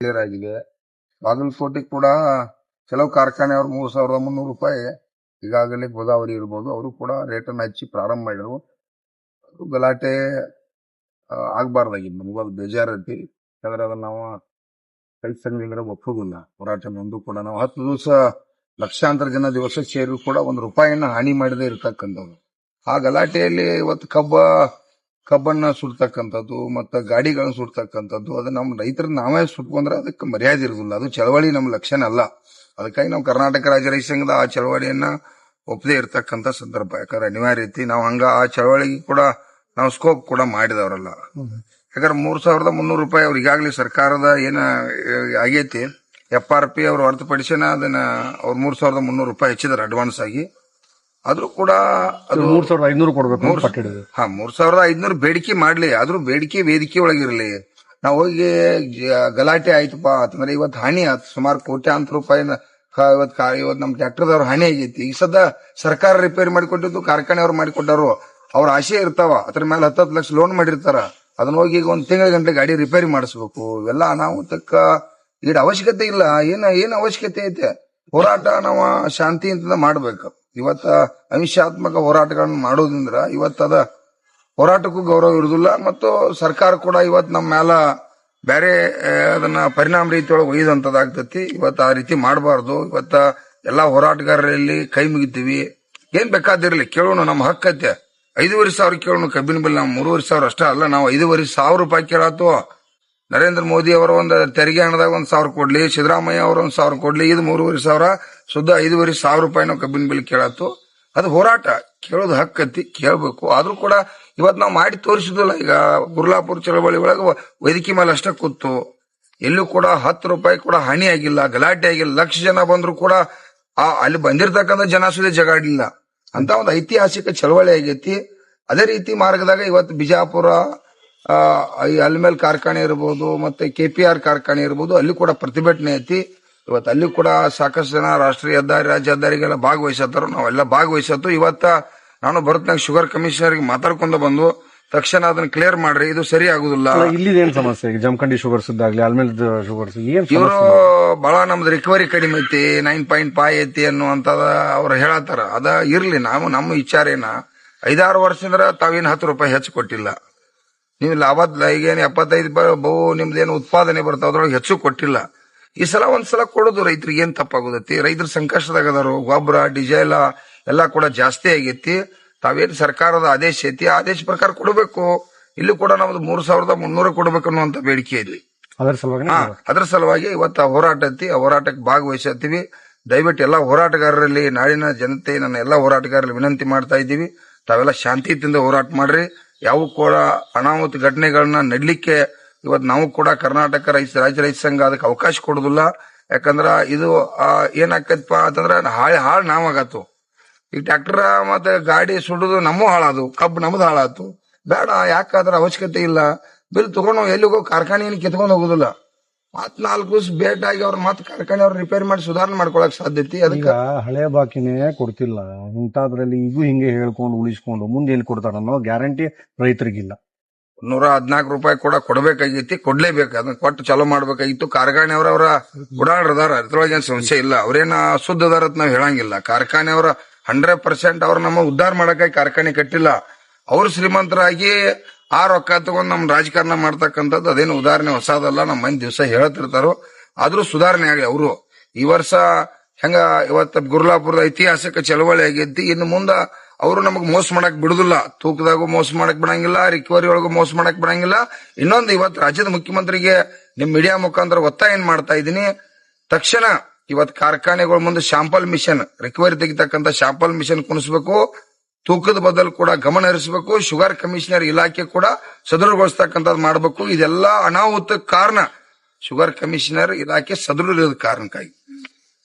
Clear ಆಗಿದೆ. ಬಾಗಲಕೋಟೆ ಕೂಡ ಕೆಲವು ಕಾರ್ಖಾನೆಯವರು ಮೂರು ಸಾವಿರದ ಮುನ್ನೂರು ರೂಪಾಯಿ ಈಗಾಗಲೇ ಗೋದಾವರಿ ಇರ್ಬೋದು. ಅವರು ಕೂಡ ರೇಟನ್ನು ಹಚ್ಚಿ ಪ್ರಾರಂಭ ಮಾಡಿದ್ರು. ಗಲಾಟೆ ಆಗ್ಬಾರ್ದಾಗಿತ್ತು. ನಮಗೂ ಅದು ಬೇಜಾರೈತಿ. ಯಾಕಂದ್ರೆ ಅದನ್ನ ನಾವು ಕೈ ಸಂಘದಿಂದ ಒಪ್ಪೋದಿಲ್ಲ. ಹೋರಾಟ ಕೂಡ ನಾವು ಹತ್ತು ದಿವಸ ಲಕ್ಷಾಂತರ ಜನ ದಿವಸ ಸೇರಿ ಕೂಡ ಒಂದು ರೂಪಾಯಿಯನ್ನ ಹಾನಿ ಮಾಡದೇ ಇರ್ತಕ್ಕಂಥವ್ರು. ಆ ಗಲಾಟೆಯಲ್ಲಿ ಇವತ್ತು ಕಬ್ಬ ಕಬ್ಬನ್ನ ಸುಡ್ತಕ್ಕಂಥದ್ದು ಮತ್ತು ಗಾಡಿಗಳನ್ನ ಸುಡ್ತಕ್ಕಂಥದ್ದು, ಅದು ನಮ್ಮ ರೈತರ ನಾವೇ ಸುಟ್ಕೊಂಡ್ರೆ ಅದಕ್ಕೆ ಮರ್ಯಾದೆ ಇರೋದಿಲ್ಲ. ಅದು ಚಳವಳಿ ನಮ್ಮ ಲಕ್ಷಣ ಅಲ್ಲ. ಅದಕ್ಕಾಗಿ ನಾವು ಕರ್ನಾಟಕ ರಾಜ್ಯ ರೈತ ಸಂಘದ ಆ ಚಳವಳಿಯನ್ನ ಒಪ್ಪದೇ ಇರತಕ್ಕಂಥ ಸಂದರ್ಭ. ಯಾಕಂದ್ರೆ ಅನಿವಾರ್ಯ ರೀತಿ ನಾವು ಹಂಗ ಆ ಚಳವಳಿಗೆ ಕೂಡ, ನಾವು ಸ್ಕೋಪ್ ಕೂಡ ಮಾಡಿದವರಲ್ಲ. ಯಾಕಂದ್ರೆ ಮೂರ್ ಸಾವಿರದ ಮುನ್ನೂರು ರೂಪಾಯಿ ಅವ್ರು ಈಗಾಗಲೇ ಸರ್ಕಾರದ ಏನ ಆಗೈತಿ. ಎಫ್ ಆರ್ ಪಿ ಅವ್ರು ಹೊರತುಪಡಿಸಿನ ಅದನ್ನ ಅವ್ರು ಮೂರ್ ಸಾವಿರದ ಮುನ್ನೂರು ರೂಪಾಯಿ ಹೆಚ್ಚಿದಾರೆ ಅಡ್ವಾನ್ಸ್ ಆಗಿ. ಆದ್ರೂ ಕೂಡ ಅದು ಮೂರ್ ಸಾವಿರದ ಐನೂರು ಕೊಡ್ಬೇಕು ಹಾ ಮೂರ್ ಸಾವಿರದ ಐದ್ನೂರು ಬೇಡಿಕೆ ಮಾಡ್ಲಿ. ಆದ್ರೂ ಬೇಡಿಕೆ ವೇದಿಕೆ ಒಳಗಿರ್ಲಿ. ನಾವು ಹೋಗಿ ಗಲಾಟೆ ಆಯ್ತಪ್ಪ. ಅಂತಂದ್ರೆ ಇವತ್ತು ಹಾನಿ ಆಯ್ತು ಸುಮಾರು ಕೋಟ್ಯಾಂತರ ರೂಪಾಯಿನ ಇವತ್ ಇವತ್ತು ಕಾ- ಇವತ್ತು ನಮ್ ಟ್ರ್ಯಾಕ್ಟರ್ದವ್ರ ಹಾನಿ ಆಗೈತಿ. ಈಗ ಸದ್ದ ಸರ್ಕಾರ ರಿಪೇರಿ ಮಾಡಿಕೊಟ್ಟಿದ್ದು ಕಾರ್ಖಾನೆಯವ್ರು ಮಾಡಿಕೊಟ್ಟಾರು ಅವ್ರ ಆಶೆ ಇರ್ತಾವ. ಅದ್ರ ಮೇಲೆ ಹತ್ತತ್ತು ಲಕ್ಷ ಲೋನ್ ಮಾಡಿರ್ತಾರ. ಅದನ್ನ ಹೋಗಿ ಈಗ ಒಂದ್ ತಿಂಗಳ ಗಂಟೆ ಗಾಡಿ ರಿಪೇರಿ ಮಾಡಿಸ್ಬೇಕು. ಇವೆಲ್ಲ ತಕ್ಕ ಈಡ ಅವಶ್ಯಕತೆ ಇಲ್ಲ. ಏನ ಏನ್ ಅವಶ್ಯಕತೆ ಐತೆ? ಹೋರಾಟ ನಾವು ಶಾಂತಿಯಿಂದ ಮಾಡ್ಬೇಕು. ಇವತ್ತ ಅಹಿಂಸಾತ್ಮಕ ಹೋರಾಟಗಳನ್ನು ಮಾಡೋದ್ರಿಂದ ಇವತ್ತದ ಹೋರಾಟಕ್ಕೂ ಗೌರವ ಇರುದಿಲ್ಲ ಮತ್ತು ಸರ್ಕಾರ ಕೂಡ ಇವತ್ತು ನಮ್ಮ ಮ್ಯಾಲ ಬೇರೆ ಅದನ್ನ ಪರಿಣಾಮ ರೀತಿಯೊಳಗೆ ಒಯ್ದಂತದಾಗ್ತತಿ ಇವತ್ತು ಆ ರೀತಿ ಮಾಡಬಾರ್ದು. ಇವತ್ತ ಎಲ್ಲಾ ಹೋರಾಟಗಾರರಲ್ಲಿ ಕೈ ಮುಗಿತೀವಿ. ಏನ್ ಬೇಕಾದಿರಲಿ, ಕೇಳೋಣ ನಮ್ಮ ಹಕ್ಕತ್ತೆ ಐದೂವರೆ ಸಾವಿರ ಕೇಳೋಣ ಕಬ್ಬಿನ ಬಿಲ್, ನಾವು ಮೂರುವರೆ ಸಾವಿರ ಅಷ್ಟೇ ಅಲ್ಲ, ನಾವು ಐದೂವರೆ ಸಾವಿರ ರೂಪಾಯಿ ಕೇಳಾತು. ನರೇಂದ್ರ ಮೋದಿ ಅವರ ಒಂದು ತೆರಿಗೆ ಹಣದಾಗ ಒಂದು ಸಾವಿರ ಕೊಡ್ಲಿ, ಸಿದ್ದರಾಮಯ್ಯ ಅವರ ಒಂದು ಸಾವಿರ ಕೊಡ್ಲಿ, ಇದು ಮೂರುವರೆ ಸಾವಿರ. ಶುದ್ಧ ಐದುವರೆ ಸಾವಿರ ರೂಪಾಯಿ ನಾವು ಕಬ್ಬಿನ ಬೆಲೆ ಕೇಳತ್ತು ಅದು ಹೋರಾಟ. ಕೇಳೋದು ಹಕ್ಕತ್ತಿ ಕೇಳಬೇಕು. ಆದ್ರೂ ಕೂಡ ಇವತ್ತು ನಾವು ಮಾಡಿ ತೋರಿಸಿದಲ್ಲ ಈಗ ಗುರ್ಲಾಪುರ ಚಳವಳಿ ಒಳಗೆ ವೈದ್ಯಕೀಯ ಮೇಲೆ ಅಷ್ಟೇ ಕೂತು. ಎಲ್ಲೂ ಕೂಡ ಹತ್ತು ರೂಪಾಯಿ ಕೂಡ ಹಾನಿ ಆಗಿಲ್ಲ, ಗಲಾಟೆ ಆಗಿಲ್ಲ. ಲಕ್ಷ ಜನ ಬಂದ್ರು ಕೂಡ ಆ, ಅಲ್ಲಿ ಬಂದಿರತಕ್ಕಂಥ ಜನ ಸುದೇ ಜಗಾಡಿಲ್ಲ. ಅಂತ ಒಂದು ಐತಿಹಾಸಿಕ ಚಳವಳಿ ಆಗೈತಿ. ಅದೇ ರೀತಿ ಮಾರ್ಗದಾಗ ಇವತ್ತು ಬಿಜಾಪುರ ಅಲ್ಮೇಲ್ ಕಾರ್ಖಾನೆ ಇರ್ಬೋದು, ಮತ್ತೆ ಆರ್ ಕಾರ್ಖಾನೆ ಇರ್ಬೋದು, ಅಲ್ಲಿ ಕೂಡ ಪ್ರತಿಭಟನೆ ಐತಿ. ಇವತ್ತು ಅಲ್ಲಿ ಕೂಡ ಸಾಕಷ್ಟು ಜನ ರಾಷ್ಟ್ರೀಯ ಹೆದ್ದಾರಿ ರಾಜ್ಯ ಹೆದ್ದಾರಿಗೆಲ್ಲ ಭಾಗವಹಿಸತ್ತಾರ. ನಾವೆಲ್ಲ ಭಾಗವಹಿಸತ್ತು. ಇವತ್ತ ನಾನು ಭರತ್ನಾಗ ಶುಗರ್ ಕಮಿಷನರ್ಗೆ ಮಾತಾಡ್ಕೊಂಡು ಬಂದು ತಕ್ಷಣ ಅದನ್ನ ಕ್ಲಿಯರ್ ಮಾಡ್ರಿ. ಇದು ಸರಿ ಆಗುದಿಲ್ಲ. ಇಲ್ಲಿ ಏನ್ ಸಮಸ್ಯೆ? ಜಮಖಂಡಿ ಶುಗರ್ಸ್ ಇದ್ದಾಗ್ಲಿ ಆಲ್ಮೇಲ್ ಶುಗರ್ಸ್ ಇವರು ಬಹಳ ನಮ್ದು ರಿಕವರಿ ಕಡಿಮೆ ಐತಿ ನೈನ್ ಪಾಯಿಂಟ್ ಫೈವ್ ಐತಿ ಅನ್ನುವಂತದ ಅವ್ರು ಹೇಳತ್ತಾರ. ಅದ ಇರ್ಲಿ ನಾವು ನಮ್ಮ ವಿಚಾರ ಏನ? ಐದಾರು ವರ್ಷದಿಂದ ತಾವೇನು ಹತ್ತು ರೂಪಾಯಿ ಹೆಚ್ಚು ಕೊಟ್ಟಿಲ್ಲ. ನೀವು ಲಾಭ ಈಗೇನು ಎಪ್ಪತ್ತೈದು ಬಹು ನಿಮ್ದೇನು ಉತ್ಪಾದನೆ ಬರ್ತಾವ ಅದ್ರೊಳಗೆ ಹೆಚ್ಚು ಕೊಟ್ಟಿಲ್ಲ. ಈ ಸಲ ಒಂದ್ಸಲ ಕೊಡೋದು ರೈತರಿಗೆ ಏನ್ ತಪ್ಪಾಗೋದೈತಿ? ರೈತರು ಸಂಕಷ್ಟದಾಗ ಅದಾರು. ಗೊಬ್ಬರ ಡೀಸೆಲ್ ಎಲ್ಲ ಕೂಡ ಜಾಸ್ತಿ ಆಗೈತಿ. ತಾವೇನ್ ಸರ್ಕಾರದ ಆದೇಶ ಐತಿ? ಆದೇಶ ಪ್ರಕಾರ ಕೊಡಬೇಕು. ಇಲ್ಲಿ ಕೂಡ ನಮ್ದು ಮೂರ್ ಸಾವಿರದ ಮುನ್ನೂರ ಕೊಡಬೇಕು ಅನ್ನುವಂತ ಬೇಡಿಕೆ ಇದ್ವಿ ಅದರ ಸಲುವಾಗಿ ಅದರ ಅದ್ರ ಸಲುವಾಗಿ ಇವತ್ತು ಹೋರಾಟ ಐತಿ. ಆ ಹೋರಾಟಕ್ಕೆ ಭಾಗವಹಿಸತ್ತೀವಿ ದಯವಿಟ್ಟು ಎಲ್ಲಾ ಹೋರಾಟಗಾರರಲ್ಲಿ ನಾಡಿನ ಜನತೆ ನನ್ನ ಎಲ್ಲಾ ಹೋರಾಟಗಾರರಲ್ಲಿ ವಿನಂತಿ ಮಾಡ್ತಾ ಇದ್ದೀವಿ. ತಾವೆಲ್ಲ ಶಾಂತಿಯುತದಿಂದ ಹೋರಾಟ ಮಾಡ್ರಿ. ಯಾವ ಕೂಡ ಅನಾಹುತ ಘಟನೆಗಳನ್ನ ನಡ್ಲಿಕ್ಕೆ ಇವತ್ತು ನಾವು ಕೂಡ ಕರ್ನಾಟಕ ರೈತ, ರಾಜ್ಯ ರೈತ ಸಂಘ ಅದಕ್ಕೆ ಅವಕಾಶ ಕೊಡುದಿಲ್ಲ. ಯಾಕಂದ್ರ ಇದು ಏನಾಕೈತಪ್ಪ ಅಂತಂದ್ರ ಹಾಳು ಹಾಳು ನಾವಾಗತ್ತು. ಈಗ ಟ್ರ್ಯಾಕ್ಟರ್ ಮತ್ತೆ ಗಾಡಿ ಸುಡುದು ನಮ್ಮ ಹಾಳಾದು, ಕಬ್ಬು ನಮ್ದು ಹಾಳಾತು. ಬೇಡ, ಯಾಕಂದ್ರೆ ಅವಶ್ಯಕತೆ ಇಲ್ಲ. ಬಿಲ್ ತಗೊಂಡು ಎಲ್ಲಿಗೋ ಕಾರ್ಖಾನೆ ಏನು ಕಿತ್ಕೊಂಡು ಹೋಗುದಿಲ್ಲ. ಮತ್ ನಾಲ್ಕು ದಿವಸ ಭೇಟ್ ಆಗಿ ಅವ್ರ ಮತ್ ಕಾರ್ಖಾನೆ ಅವ್ರ ರಿಪೇರಿ ಮಾಡಿ ಸುಧಾರಣೆ ಮಾಡ್ಕೊಳಕ್ ಸಾಧ್ಯತೆ ಅದಕ್ಕೆ. ಹಳೆ ಬಾಕಿನೇ ಕೊಡ್ತಿಲ್ಲ. ಇಂಥದ್ರಲ್ಲಿ ಇದು ಹಿಂಗೆ ಹೇಳ್ಕೊಂಡು ಉಳಿಸ್ಕೊಂಡು ಮುಂದೆ ಏನ್ ಕೊಡ್ತಾರ ಅನ್ನೋ ಗ್ಯಾರಂಟಿ ರೈತರಿಗಿಲ್ಲ. ನೂರ ಹದಿನಾಲ್ಕು ರೂಪಾಯಿ ಕೂಡ ಕೊಡಬೇಕಾಗಿತ್ತು ಕೊಡ್ಲೇಬೇಕು. ಅದನ್ನ ಕೊಟ್ಟು ಚಾಲೂ ಮಾಡ್ಬೇಕಾಗಿತ್ತು. ಕಾರ್ಖಾನೆಯವ್ರ ಅವರ ಉಡಾಡ್ರದಾರ ಅದ್ರೊಳಗೆ ಏನ್ ಸಮಸ್ಯೆ ಇಲ್ಲ. ಅವ್ರೇನ ಶುದ್ಧ ಅದಾರ ಅಂತ ನಾವ್ ಹೇಳಂಗಿಲ್ಲ. ಕಾರ್ಖಾನೆಯವರ ಹಂಡ್ರೆಡ್ ಪರ್ಸೆಂಟ್ ಅವ್ರ ನಮ್ಮ ಉದ್ಧಾರ ಮಾಡಕ್ಕಾಗಿ ಕಾರ್ಖಾನೆ ಕಟ್ಟಿಲ್ಲ. ಅವ್ರು ಶ್ರೀಮಂತರಾಗಿ ಆ ರೊಕ್ಕ ತಗೊಂಡ್ ನಮ್ ರಾಜಕಾರಣ ಮಾಡ್ತಕ್ಕಂಥದ್ದು ಅದೇನು ಉದಾಹರಣೆ ಹೊಸದಲ್ಲ. ನಮ್ಮ ಮಂದಿ ದಿವಸ ಹೇಳತಿರ್ತಾರೋ. ಆದ್ರೂ ಸುಧಾರಣೆ ಆಗಲಿ ಅವರು. ಈ ವರ್ಷ ಹೆಂಗ ಇವತ್ತು ಗುರ್ಲಾಪುರದ ಐತಿಹಾಸಿಕ ಚಳವಳಿ ಆಗೈತಿ. ಇನ್ನು ಮುಂದ ಅವರು ನಮಗ್ ಮೋಸ ಮಾಡಕ್ ಬಿಡುದಿಲ್ಲ. ತೂಕದಾಗೂ ಮೋಸ ಮಾಡಕ್ ಬಿಡಂಗಿಲ್ಲ ರಿಕವರಿ ಒಳಗೂ ಮೋಸ ಮಾಡಕ್ ಬಿಡಂಗಿಲ್ಲ. ಇನ್ನೊಂದು ಇವತ್ತು ರಾಜ್ಯದ ಮುಖ್ಯಮಂತ್ರಿಗೆ ನಿಮ್ ಮೀಡಿಯಾ ಮುಖಾಂತರ ಒತ್ತಾಯ ಏನ್ ಮಾಡ್ತಾ ಇದೀನಿ ತಕ್ಷಣ ಇವತ್ ಕಾರ್ಖಾನೆಗಳ ಮುಂದೆ ಶಾಂಪಲ್ ಮಿಷನ್ ರಿಕವರಿ ತೆಗಿತಕ್ಕಂತ ಶಾಂಪಲ್ ಮಿಷನ್ ಕುಣಿಸ್ಬೇಕು. ತೂಕದ ಬದಲು ಕೂಡ ಗಮನ ಹರಿಸಬೇಕು. ಶುಗರ್ ಕಮಿಷನರ್ ಇಲಾಖೆ ಕೂಡ ಸದೃಢಗೊಳಿಸ್ತಕ್ಕಂಥದ್ದು ಮಾಡಬೇಕು. ಇದೆಲ್ಲ ಅನಾಹುತ ಕಾರಣ ಶುಗರ್ ಕಮಿಷನರ್ ಇಲಾಖೆ ಸದೃಢ ಕಾರಣಕ್ಕಾಗಿ.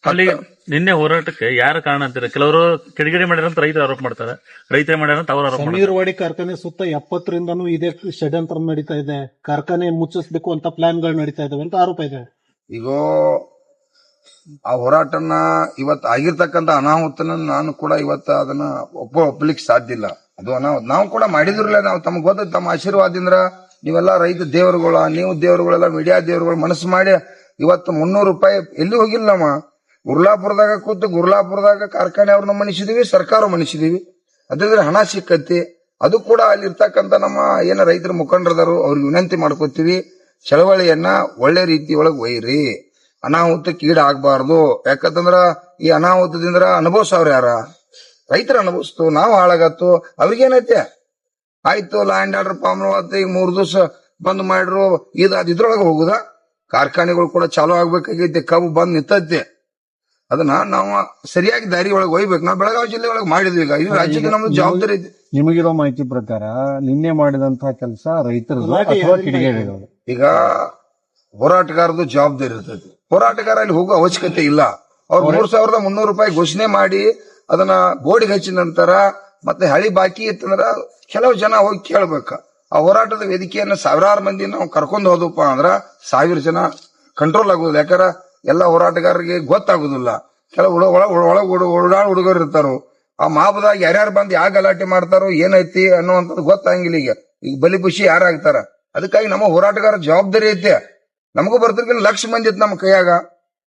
ಅಲ್ಲಿ ನಿನ್ನೆ ಹೋರಾಟಕ್ಕೆ ಯಾರ ಕಾರಣ ಅಂತೀರ? ಕೆಲವರು ಕಿಡಿಗಿಡಿ ಮಾಡ್ಯಾರ ಅಂತ ರೈತರು ಆರೋಪ ಮಾಡ್ತಾರೆ. ರೈತರೇ ಮಾಡ್ಯಾರ ಅಂತ ಅವರು ಆರೋಪ ಮಾಡ್ತಾರೆ. ಸಮೀರ್ವಾಡಿ ಕಾರ್ಖಾನೆ ಸುತ್ತ ಎಪ್ಪತ್ತರಿಂದನೂ ಇದೇ ಷಡ್ಯಂತ್ರ ನಡೀತಾ ಇದೆ. ಕಾರ್ಖಾನೆ ಮುಚ್ಚಿಸ್ಬೇಕು ಅಂತ ಪ್ಲಾನ್ಗಳು ನಡೀತಾ ಇದಾವೆ ಅಂತ ಆರೋಪ ಇದೆ. ಈಗ ಆ ಹೋರಾಟನ ಇವತ್ತು ಆಗಿರ್ತಕ್ಕಂಥ ಅನಾಹುತನ ನಾನು ಕೂಡ ಇವತ್ತು ಅದನ್ನ ಒಪ್ಪ ಒಪ್ಪಲಿಕ್ಕೆ ಸಾಧ್ಯ ಇಲ್ಲ. ಅದು ಅನಾಹುತ. ನಾವು ಕೂಡ ಮಾಡಿದ್ರಲ್ಲ ನಾವು ತಮ್ಗೆ ಗೊತ್ತ ತಮ್ಮ ಆಶೀರ್ವಾದಿಂದ್ರ ನೀವೆಲ್ಲ ರೈತ ದೇವರುಗಳ ನೀವು ದೇವರುಗಳೆಲ್ಲ ಮೀಡಿಯಾ ದೇವರುಗಳು ಮನಸ್ಸು ಮಾಡಿ ಇವತ್ತು ಮುನ್ನೂರು ರೂಪಾಯಿ ಎಲ್ಲಿ ಹೋಗಿಲ್ಲ ನಮ್ಮ ಗುರ್ಲಾಪುರದಾಗ ಕೂತು ಗುರ್ಲಾಪುರದಾಗ ಕಾರ್ಖಾನೆ ಅವ್ರನ್ನ ಮಣಿಸಿದೀವಿ, ಸರ್ಕಾರ ಮಣಿಸಿದೀವಿ. ಅದ್ರ ಹಣ ಸಿಕ್ಕತ್ತಿ. ಅದು ಕೂಡ ಅಲ್ಲಿರ್ತಕ್ಕಂಥ ನಮ್ಮ ಏನ ರೈತರ ಮುಖಂಡರದಾರು ಅವ್ರಿಗೆ ವಿನಂತಿ ಮಾಡ್ಕೋತೀವಿ, ಚಳವಳಿಯನ್ನ ಒಳ್ಳೆ ರೀತಿ ಒಳಗೆ ಒಯ್ಯಿರಿ ಅನಾಹುತಕ್ಕೆ ಈಡಾಗಬಾರ್ದು ಯಾಕಂತಂದ್ರ ಈ ಅನಾಹುತದಿಂದ ಅನುಭವಿಸವ್ರ ಯಾರ? ರೈತರ ಅನುಭವಿಸ್ತು, ನಾವು ಹಾಳಾಗತ್ತು. ಅವ್ರಿಗೇನೈತೆ? ಆಯ್ತು, ಲ್ಯಾಂಡ್ ಆರ್ಡರ್ ಫಾರ್ಮ್ ಈಗ ಮೂರ್ ದಿವಸ ಬಂದ್ ಮಾಡ್ರು, ಇದು ಇದ್ರೊಳಗೆ ಹೋಗುದ? ಕಾರ್ಖಾನೆಗಳು ಕೂಡ ಚಾಲೂ ಆಗ್ಬೇಕಾಗೈತೆ, ಕಬ್ಬು ಬಂದ್ ನಿಂತೈತೆ. ಅದನ್ನ ನಾವು ಸರಿಯಾಗಿ ದಾರಿ ಒಳಗೆ ಹೋಗ್ಬೇಕು ನಾವು ಬೆಳಗಾವಿ ಜಿಲ್ಲೆ ಒಳಗೆ ಮಾಡಿದ್ವಿ ಈಗ. ಇದು ರಾಜ್ಯಕ್ಕೆ ನಮ್ದು ಜವಾಬ್ದಾರಿ ಇದೆ. ನಿಮಗಿರೋ ಮಾಹಿತಿ ಪ್ರಕಾರ ನಿನ್ನೆ ಮಾಡಿದಂತಹ ಕೆಲಸ ರೈತರದು ಗಲಾಟೆ ಅಥವಾ ಕಿಡಿಗೇಡಿಗಳು ಈಗ ಹೋರಾಟಗಾರದು ಜವಾಬ್ದಾರಿ ಇರ್ತೈತಿ ಹೋರಾಟಗಾರ ಅಲ್ಲಿ ಹೋಗೋ ಅವಶ್ಯಕತೆ ಇಲ್ಲ. ಅವ್ರು ಮೂರ್ ಸಾವಿರದ ಮುನ್ನೂರು ರೂಪಾಯಿ ಘೋಷಣೆ ಮಾಡಿ ಅದನ್ನ ಬೋರ್ಡ್ಗೆ ಹಚ್ಚಿದ ನಂತರ ಮತ್ತೆ ಹಳಿ ಬಾಕಿ ಇತ್ತಂದ್ರ ಕೆಲವು ಜನ ಹೋಗಿ ಕೇಳ್ಬೇಕ. ಆ ಹೋರಾಟದ ವೇದಿಕೆಯನ್ನ ಸಾವಿರಾರು ಮಂದಿ ನಾವು ಕರ್ಕೊಂಡು ಹೋದಪ್ಪ ಅಂದ್ರ ಸಾವಿರ ಜನ ಕಂಟ್ರೋಲ್ ಆಗೋದಿಲ್ಲ. ಯಾಕಂದ್ರ ಎಲ್ಲ ಹೋರಾಟಗಾರರಿಗೆ ಗೊತ್ತಾಗುದಿಲ್ಲ. ಕೆಲವು ಒಳ ಒಳ ಒಳಗ ಓಡಾಡ ಹುಡುಗರು ಇರ್ತಾರೋ. ಆ ಮಾಪದಾಗ ಯಾರ್ಯಾರು ಬಂದು ಯಾವ ಗಲಾಟೆ ಮಾಡ್ತಾರೋ, ಏನೈತಿ ಅನ್ನುವಂಥದ್ದು ಗೊತ್ತಾಗಿಲ್ಲ ಈಗ. ಈಗ ಬಲಿ ಖುಷಿ ಯಾರಾಗ್ತಾರ ಅದಕ್ಕಾಗಿ ನಮ್ಮ ಹೋರಾಟಗಾರ ಜವಾಬ್ದಾರಿ ಐತೆ. ನಮಗೂ ಬರ್ತಿರ್ಕಿಲ್ಲ ಲಕ್ಷ ಮಂದಿ ನಮ್ಮ ಕೈಯಾಗ.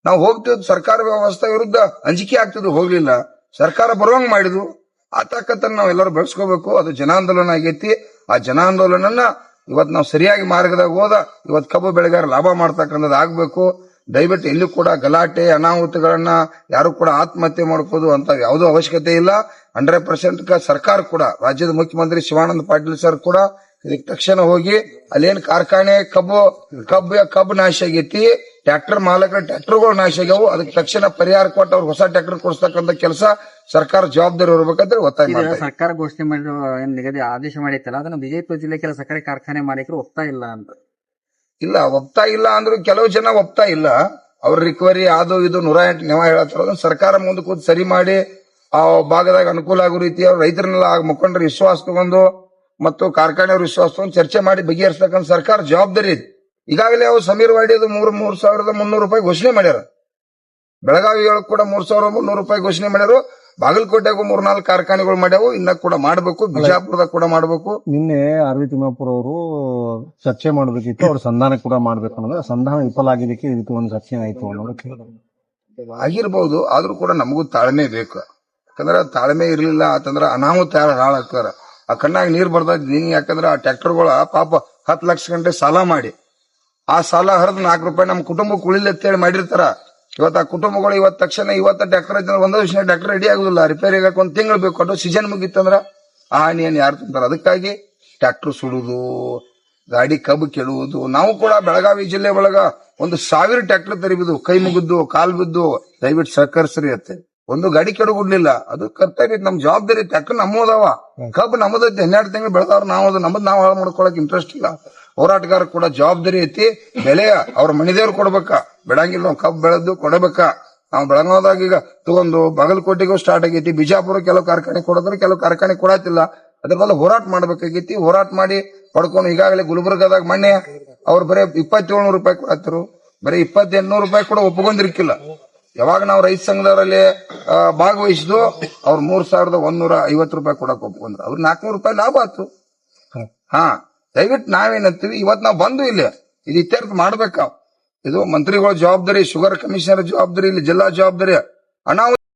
ನಾವು ಹೋಗ್ತಿದ್ ಸರ್ಕಾರ ವ್ಯವಸ್ಥೆ ವಿರುದ್ಧ ಅಂಜಿಕೆ ಆಗ್ತಿದ್ವು ಹೋಗ್ಲಿಲ್ಲ. ಸರ್ಕಾರ ಬರುವಂಗ್ ಮಾಡಿದ್ರು ಆ ತಾಕತ್ತನ್ನು ನಾವು ಎಲ್ಲರೂ ಬೆಳೆಸ್ಕೋಬೇಕು. ಅದು ಜನಾಂದೋಲನ ಆಗೈತಿ. ಆ ಜನಾಂದೋಲನನ್ನ ಇವತ್ತು ನಾವು ಸರಿಯಾಗಿ ಮಾರ್ಗದಾಗ ಹೋದ ಇವತ್ತು ಕಬ್ಬು ಬೆಳೆಗಾರ ಲಾಭ ಮಾಡ್ತಕ್ಕಂಥದ್ದು ಆಗ್ಬೇಕು. ದಯವಿಟ್ಟು ಎಲ್ಲೂ ಕೂಡ ಗಲಾಟೆ ಅನಾಹುತಗಳನ್ನ ಯಾರು ಕೂಡ ಆತ್ಮಹತ್ಯೆ ಮಾಡ್ಕೋದು ಅಂತ ಯಾವುದೂ ಅವಶ್ಯಕತೆ ಇಲ್ಲ. ಹಂಡ್ರೆಡ್ ಪರ್ಸೆಂಟ್ ಸರ್ಕಾರ ಕೂಡ ರಾಜ್ಯದ ಮುಖ್ಯಮಂತ್ರಿ ಶಿವಾನಂದ ಪಾಟೀಲ್ ಸರ್ ಕೂಡ ಇದಕ್ಕೆ ತಕ್ಷಣ ಹೋಗಿ ಅಲ್ಲೇನ್ ಕಾರ್ಖಾನೆ ಕಬ್ಬು ಕಬ್ಬು ಕಬ್ಬು ನಾಶ ಆಗೈತಿ ಟ್ರ್ಯಾಕ್ಟರ್ ಮಾಲಕರ ಟ್ರ್ಯಾಕ್ಟರ್ಗಳು ನಾಶ ಆಗ್ಯಾವು ಅದಕ್ಕೆ ತಕ್ಷಣ ಪರಿಹಾರ ಕೊಟ್ಟು ಅವ್ರು ಹೊಸ ಟ್ರ್ಯಾಕ್ಟರ್ ಕೊಡಿಸ್ತಕ್ಕಂಥ ಕೆಲಸ ಸರ್ಕಾರ ಜವಾಬ್ದಾರಿ ಇರಬೇಕಂದ್ರೆ ಒತ್ತಾಯ ಮಾಡ್ತಾರೆ ಸರ್ಕಾರ ಘೋಷಣೆ ಮಾಡಿರೋ ಏನ್ ನಿಗದಿ ಆದೇಶ ಮಾಡೈತಲ್ಲ ಅದನ್ನ ವಿಜಯಪುರ ಜಿಲ್ಲೆ ಕೆಲ ಸಕ್ಕರೆ ಕಾರ್ಖಾನೆ ಮಾಲೀಕರು ಒಪ್ತಾ ಇಲ್ಲ ಅಂತ. ಇಲ್ಲ, ಒಪ್ತಾ ಇಲ್ಲ ಅಂದ್ರೂ ಕೆಲವು ಜನ ಒಪ್ತಾ ಇಲ್ಲ. ಅವ್ರ ರಿಕವರಿ ಅದು ಇದು ನೂರ ಎಂಟು ನೆವ ಹೇಳತ್ತಾರ. ಸರ್ಕಾರ ಮುಂದೆ ಕೂತ್ ಸರಿ ಮಾಡಿ, ಆ ಭಾಗದಾಗ ಅನುಕೂಲ ಆಗೋ ರೀತಿ ಅವ್ರ ರೈತರನ್ನೆಲ್ಲ ಮುಖಂಡ್ರ ವಿಶ್ವಾಸ ತಗೊಂಡು ಮತ್ತು ಕಾರ್ಖಾನೆಯವ್ರ ವಿಶ್ವಾಸ ತಗೊಂಡು ಚರ್ಚೆ ಮಾಡಿ ಬಗೆಹರಿಸ್ತಕ್ಕಂಥ ಸರ್ಕಾರ ಜವಾಬ್ದಾರಿ ಐತಿ ಈಗಾಗಲೇ ಅವ್ರು ಸಮೀರ್ ವಾಡಿದು ಮೂರು ಮೂರು ಸಾವಿರದ ಮುನ್ನೂರು ರೂಪಾಯಿ ಘೋಷಣೆ ಮಾಡ್ಯಾರ. ಬೆಳಗಾವಿ ಕೂಡ ಮೂರ್ ಸಾವಿರದ ಮುನ್ನೂರು ರೂಪಾಯಿ ಘೋಷಣೆ ಮಾಡ್ಯಾರು. ಬಾಗಲಕೋಟೆಗೂ ಮೂರ್ನಾಲ್ಕು ಕಾರ್ಖಾನೆಗಳು ಮಾಡ್ಯಾವು ಇನ್ನ ಕೂಡ ಮಾಡಬೇಕು ಬಿಜಾಪುರದಾಗ ಕೂಡ ಮಾಡಬೇಕು. ನಿನ್ನೆ ಆರ್ ವಿ ತಿಮ್ಮಾಪುರ ಅವರು ಚರ್ಚೆ ಮಾಡಬೇಕಿತ್ತು ಅವ್ರ ಸಂಧಾನ ಕೂಡ ಮಾಡ್ಬೇಕು ಅನ್ನೋದು. ಸಂಧಾನ ವಿಫಲ ಆಗಿದ್ದಕ್ಕೆ ಇದಕ್ಕೆ ಒಂದು ಚರ್ಚೆ ಆಯ್ತು ಅನ್ನೋದಕ್ಕೆ ಆಗಿರ್ಬಹುದು ಆದ್ರೂ ಕೂಡ ನಮಗೂ ತಾಳ್ಮೆ ಬೇಕು. ಯಾಕಂದ್ರ ತಾಳ್ಮೆ ಇರ್ಲಿಲ್ಲ ಅಂತಂದ್ರ ಅನಾಹುತ ಯಾರು ಹಾಳಾಗ್ತಾರ. ಆ ಕಣ್ಣಾಗ ನೀರ್ ಬರ್ತಾ ನೀನ್ ಯಾಕಂದ್ರ ಆ ಟ್ರ್ಯಾಕ್ಟರ್ಗಳ ಪಾಪ ಹತ್ತು ಲಕ್ಷ ಗಂಟೆ ಸಾಲ ಮಾಡಿ. ಆ ಸಾಲ ಹರಿದು ನಾಲ್ಕು ರೂಪಾಯಿ ನಮ್ಮ ಕುಟುಂಬಕ್ಕೆ ಉಳಿಲಿ ಅಂತೇಳಿ ಮಾಡಿರ್ತಾರ. ಇವತ್ತು ಆ ಕುಟುಂಬಗಳು ಇವತ್ತು ತಕ್ಷಣ ಇವತ್ತ ಟ್ಯಾಕ್ಟರ್ ಐತೆ ಒಂದೇ ವರ್ಷ ಡಾಕ್ಟರ್ ರೆಡಿ ಆಗುದಿಲ್ಲ. ರಿಪೇರಿ ಆಗಕ್ಕೆ ಒಂದು ತಿಂಗಳು ಬೇಕು. ಅದು ಸೀಸನ್ ಮುಗಿತ್ತಂದ್ರ ಆ ಹಾನಿಯನ್ನು ಯಾರು ತಿಂತಾರೆ? ಅದಕ್ಕಾಗಿ ಟ್ರ್ಯಾಕ್ಟರ್ ಸುಡುದು ಗಾಡಿ ಕಬ್ಬು ಕೆಳುವುದು ನಾವು ಕೂಡ ಬೆಳಗಾವಿ ಜಿಲ್ಲೆ ಒಳಗ ಒಂದು ಸಾವಿರ ಟ್ರ್ಯಾಕ್ಟರ್ ತೆರಿಬಿದ್ದು ಕೈ ಮುಗಿದ್ದು ಕಾಲ್ ಬಿದ್ದು. ದಯವಿಟ್ಟು ಸಹಕರಿಸ್ರಿ ಅತ್ತೆ. ಒಂದು ಗಾಡಿ ಕೆಡಗುಡ್ಲಿಲ್ಲ. ಅದು ಕರ್ತವ್ಯ ನಮ್ಮ ನಮ್ ಜವಾಬ್ದಾರಿ ಟ್ಯಾಕ್ಟರ್ ನಮ್ಮದವ ಕಬ್ಬು ನಮ್ಮದೈತಿ. ಹನ್ನೆರಡು ತಿಂಗಳು ಬೆಳೆದವ್ರು ನಾವು ಅದು. ನಮ್ಮದ್ ನಾವು ಹಾಳು ಮಾಡ್ಕೊಳಕ್ ಇಂಟ್ರೆಸ್ಟ್ ಇಲ್ಲ. ಹೋರಾಟಗಾರ ಕೂಡ ಜವಾಬ್ದಾರಿ ಐತಿ. ಬೆಲೆಯ ಅವ್ರ ಮನಿದೇವ್ರು ಕೊಡ್ಬೇಕ. ಬೆಳಂಗಿಲ್ಲ ನಾವು ಕಬ್ಬು ಬೆಳೆದು ಕೊಡಬೇಕ? ನಾವು ಬೆಳಗಾವದಾಗ ಈಗ ತಗೊಂಡು ಬಾಗಲಕೋಟೆಗೂ ಸ್ಟಾರ್ಟ್ ಆಗೈತಿ. ಬಿಜಾಪುರ ಕೆಲವು ಕಾರ್ಖಾನೆ ಕೊಡೋದ್ರೆ ಕೆಲವು ಕಾರ್ಖಾನೆ ಕೊಡತ್ತಿಲ್ಲ ಅದ್ರ ಹೋರಾಟ ಮಾಡ್ಬೇಕಾಗೈತಿ. ಹೋರಾಟ ಮಾಡಿ ಪಡ್ಕೊಂಡು ಈಗಾಗಲೇ ಗುಲ್ಬರ್ಗದಾಗ ಮೊನ್ನೆ ಅವ್ರು ಬರೀ ಇಪ್ಪತ್ತೇಳ್ನೂರು ರೂಪಾಯಿ ಕೊಡತ್ತರು ಬರೀ ಇಪ್ಪತ್ತೆಂಟ್ನೂರು ರೂಪಾಯಿ ಕೂಡ ಒಪ್ಕೊಂಡಿರ್ಕಿಲ್ಲ ಯಾವಾಗ ನಾವು ರೈತ ಸಂಘದವರಲ್ಲಿ ಭಾಗವಹಿಸಿದ್ವು ಅವ್ರು ಮೂರ್ ಸಾವಿರದ ಒಂದೂರ ಐವತ್ತು ರೂಪಾಯಿ ಕೊಡಕ್ ಒಪ್ಕೊಂಡ್ರು ಅವ್ರ ನಾಲ್ಕನೂರು ರೂಪಾಯಿ ಲಾಭ ಆಯ್ತು ಹಾ ದಯವಿಟ್ಟು ನಾವೇನಂತೀವಿ ಇವತ್ ನಾವು ಬಂದು ಇಲ್ಲಿ ಇದು ಇತ್ಯರ್ಥ ಮಾಡ್ಬೇಕ? ಇದು ಮಂತ್ರಿಗಳ ಜವಾಬ್ದಾರಿ ಶುಗರ್ ಕಮಿಷನರ್ ಜವಾಬ್ದಾರಿ ಇಲ್ಲಿ ಜಿಲ್ಲಾ ಜವಾಬ್ದಾರಿ. ಅನಾಹುತ